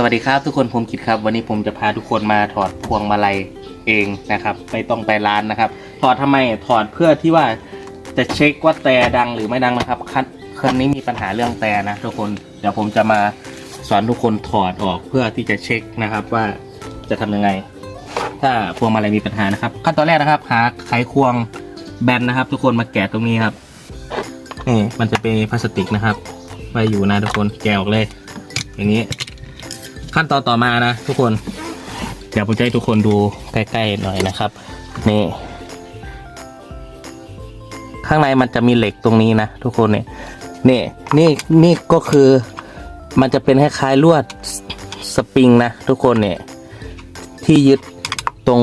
สวัสดีครับทุกคนผมกิตครับ วันนี้ผมจะพาทุกคนมาถอดพวงมาลัยเองนะครับ ไม่ต้องไปร้านนะครับ ถอดทำไมถอดเพื่อที่ว่าจะเช็คว่าแต่ดังหรือไม่ดังนะครับคันคันนี้มีปัญหาเรื่องแต่นะทุกคนเดี๋ยวผมจะมาสอนทุกคนถอดออกเพื่อที่จะเช็คนะครับว่าจะทำยังไง ถ้าพวงมาลัยมีปัญหานะครับ ขั้นตอนแรกนะครับหาไขควงแบนนะครับ ทุกคนมาแกะตรงนี้ครับนี่มันจะเป็นพลาสติกนะครับ ไว้อยู่นะทุกคนแกะออกเลย อย่างนี้ ขั้นตอนต่อมานะทุกคน เดี๋ยวผมจะให้ทุกคนดูใกล้ๆหน่อยนะครับ นี่ ข้างในมันจะมีเหล็กตรงนี้นะทุกคนเนี่ยนี่นี่นี่ก็คือมันจะเป็นคล้ายๆลวดสปริงนะทุกคนเนี่ยที่ยึดตรง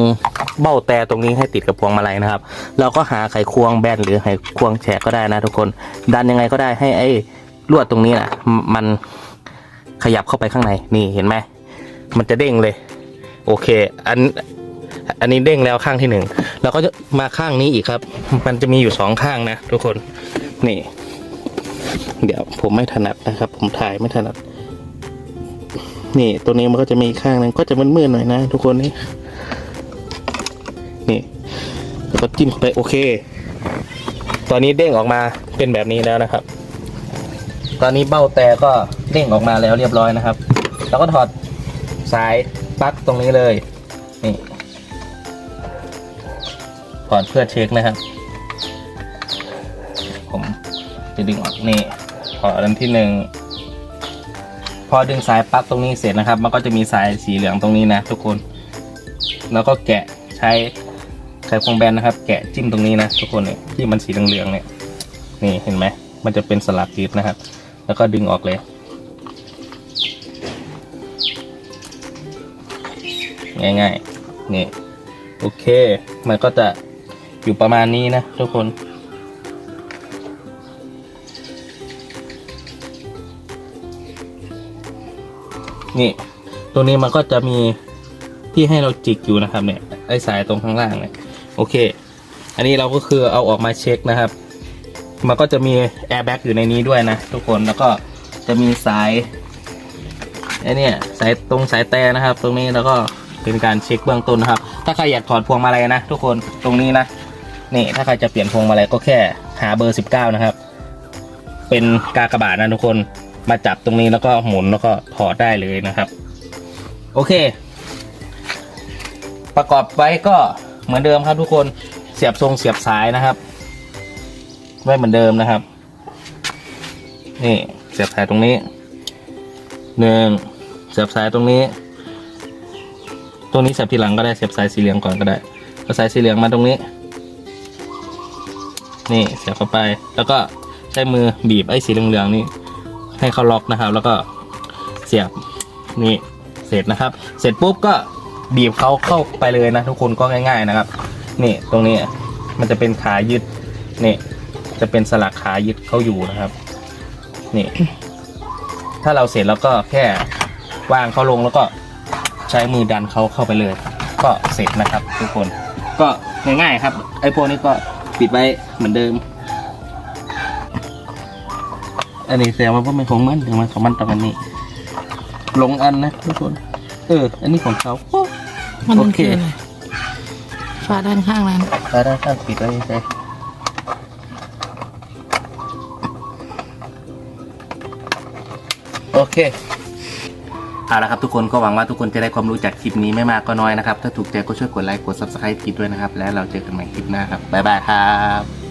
เบ้าแต่ตรงนี้ให้ติดกับพวงมาลัยนะครับ เราก็หาไขควงแบนหรือไขควงแฉกก็ได้นะทุกคน ดันยังไงก็ได้ให้ไอ้ลวดตรงนี้นะมมัน ขยับเข้าไปข้างในนี่เห็นไหมมันจะเด้งเลย โอเค อันอันนี้เด้งแล้วข้างที่หนึ่งเราก็จะมาข้างนี้อีกครับ มันจะมีอยู่สองข้างนะทุกคนนี่ เดี๋ยวผมไม่ถนัดนะครับ ผมถ่ายไม่ถนัด นี่ตัวนี้มันก็จะมีข้างนึงก็จะมืดๆหน่อยนะ ทุกคนนี่นี่แล้วก็จิ้มเข้าไปโอเค ตอนนี้เด้งออกมาเป็นแบบนี้แล้วนะครับ ตอนนี้เบ้าแต่ก็เด้งออกมาแล้วเรียบร้อยนะครับ แล้วก็ถอดสายปลั๊กตรงนี้เลยนี่ถอดเพื่อเช็คนะครับ ผมจะดึงออกนี่ถอดอันที่หนึ่งพอดึงสายปลั๊กตรงนี้เสร็จนะครับ มันก็จะมีสายสีเหลืองตรงนี้นะ ทุกคน แล้วก็แกะใช้ไขควงแบนนะครับ แกะจิ้มตรงนี้นะ ทุกคนเนี่ยที่มันสีเหลืองๆเนี่ยนี่เห็นไหม มันจะเป็นสลักยึดนะครับ แล้วก็ดึงออกเลยง่ายๆนี่โอเค มันก็จะอยู่ประมาณนี้นะทุกคน นี่ ตัวนี้มันก็จะมีที่ให้เราจิกอยู่นะครับเนี่ยไอ้สายตรงข้างล่างเนี่ยโอเค อันนี้เราก็คือเอาออกมาเช็คนะครับ มันก็จะมีแอร์แบ็กอยู่ในนี้ด้วยนะทุกคนแล้วก็จะมีสายไอ้เนี่ยสายตรงสายแต่นะครับ ตรงนี้แล้วก็เป็นการเช็คเบื้องต้นนะครับ ถ้าใครอยากถอดพวงมาลัยนะ ทุกคนตรงนี้นะนี่ถ้าใครจะเปลี่ยนพวงมาลัยก็แค่หาเบอร์ 19 นะครับ เป็นกากระบาทนะทุกคนมาจับตรงนี้แล้วก็หมุนแล้วก็ถอดได้เลยนะครับ โอเค ประกอบไว้ก็เหมือนเดิมครับทุกคนเสียบทรงเสียบสายนะครับ ไว้เหมือนเดิมนะครับ นี่เสียบสายตรงนี้หนึ่งเสียบสายตรงนี้ ตรงนี้เสียบทีหลังก็ได้เสียบสายสีเหลืองก่อนก็ได้เอาสายสีเหลืองมาตรงนี้ นี่เสียบเข้าไป แล้วก็ใช้มือบีบไอ้สีเหลืองๆนี่ให้เขาล็อกนะครับ แล้วก็เสียบนี่เสร็จนะครับ เสร็จปุ๊บก็บีบเขาเข้าไปเลยนะทุกคนก็ง่าย ๆนะครับ นี่ตรงนี้มันจะเป็นขายึดนี่ จะเป็นสลักขายึดเขาอยู่นะครับ นี่ ถ้าเราเสร็จแล้วก็แค่วางเขาลงแล้วก็ใช้มือดันเขาเข้าไปเลย ก็เสร็จนะครับ ทุกคน ก็ง่ายๆครับ ไอ้พวกนี้ก็ปิดไว้เหมือนเดิม อันนี้แสดงว่าพวกมันของมันเดี๋ยวมันของมันตรงอันนี้ลงอันนะทุกคน เออ อันนี้ของเขาโอ้มันโอเป็นเคคืออะไรฝาด้านข้างนั้นตาด้านข้างปิดไว้ใช่ โอเคเอาละครับทุกคนก็หวังว่าทุกคนจะได้ความรู้จากคลิปนี้ไม่มากก็น้อยนะครับ ถ้าถูกใจก็ช่วยกดไลค์กด subscribe คลิปด้วยนะครับ แล้วเราเจอกันใหม่คลิปหน้าครับบ๊ายบายครับ